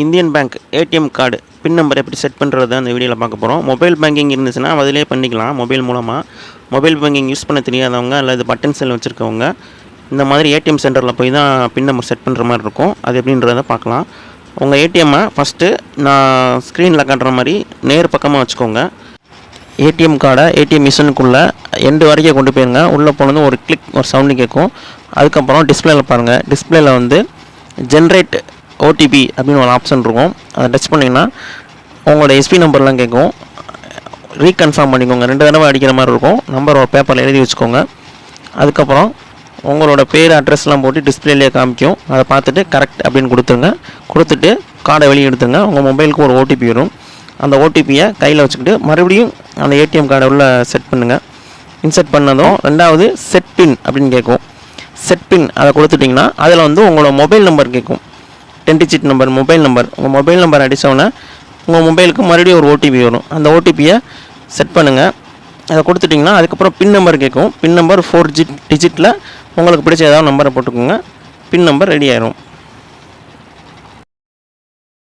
Indian bank ATM card pin number எப்படி set பண்ணுறது அந்த வீடியோவில் பார்க்க போகிறோம் மொபைல் பேங்கிங் இருந்துச்சுன்னா அதிலே பண்ணிக்கலாம். மொபைல் மூலமாக மொபைல் பேங்கிங் யூஸ் பண்ண தெரியாதவங்க அல்லது பட்டன் செல் வச்சுருக்கவங்க இந்த மாதிரி ஏடிஎம் சென்டரில் போய் தான் பின் நம்பர் செட் பண்ணுற மாதிரி இருக்கும். அது எப்படின்றத பார்க்கலாம். உங்கள் ஏடிஎம்மை ஃபஸ்ட்டு நான் ஸ்க்ரீனில் காட்டுற மாதிரி நேர் பக்கமாக வச்சுக்கோங்க. ஏடிஎம் கார்டை ஏடிஎம் மிஷினுக்குள்ளே எண்டு வரைக்கும் கொண்டு போயிருங்க. உள்ளே போனதும் ஒரு கிளிக் ஒரு சவுண்டு கேட்கும். அதுக்கப்புறம் டிஸ்பிளேயில் பாருங்கள் டிஸ்பிளேயில் வந்து ஜென்ரேட் ஓடிபி அப்படின்னு ஒரு ஆப்ஷன் இருக்கும். அதை டச் பண்ணிங்கன்னா உங்களோட எஸ்பி நம்பர்லாம் கேட்கும். ரீகன்ஃபார்ம் பண்ணிக்கோங்க. ரெண்டு தடவை அடிக்கிற மாதிரி இருக்கும். நம்பர் ஒரு பேப்பரில் எழுதி வச்சுக்கோங்க. அதுக்கப்புறம் உங்களோட பேர் அட்ரஸ்லாம் போட்டு டிஸ்பிளேலேயே காமிக்கும். அதை பார்த்துட்டு கரெக்ட் அப்படின்னு கொடுத்துருங்க. கொடுத்துட்டு கார்டை வெளியே எடுத்துங்க உங்கள் மொபைலுக்கு ஒரு ஓடிபி வரும். அந்த ஓடிபியை கையில் வச்சுக்கிட்டு மறுபடியும் அந்த ஏடிஎம் கார்டை உள்ள செட் பண்ணுங்கள் இன்செர்ட் பண்ணதும் ரெண்டாவது செட் பின் அப்படின்னு கேட்கும். செட் பின் அதை கொடுத்துட்டிங்கன்னா அதில் வந்து உங்களோட மொபைல் நம்பர் கேட்கும். Ten digit number mobile number உங்கள் மொபைல் நம்பர் அடித்தவொன்னே உங்கள் மொபைலுக்கு மறுபடியும் ஒரு ஓடிபி வரும். அந்த ஓடிபியை செட் பண்ணுங்கள் அதை கொடுத்துட்டிங்கன்னா அதுக்கப்புறம் பின் நம்பர் கேட்கும். பின் நம்பர் ஃபோர் ஜி டிஜிட்டில் உங்களுக்கு பிடிச்ச ஏதாவது நம்பரை போட்டுக்கோங்க. பின் நம்பர் ரெடி ஆயிரும்.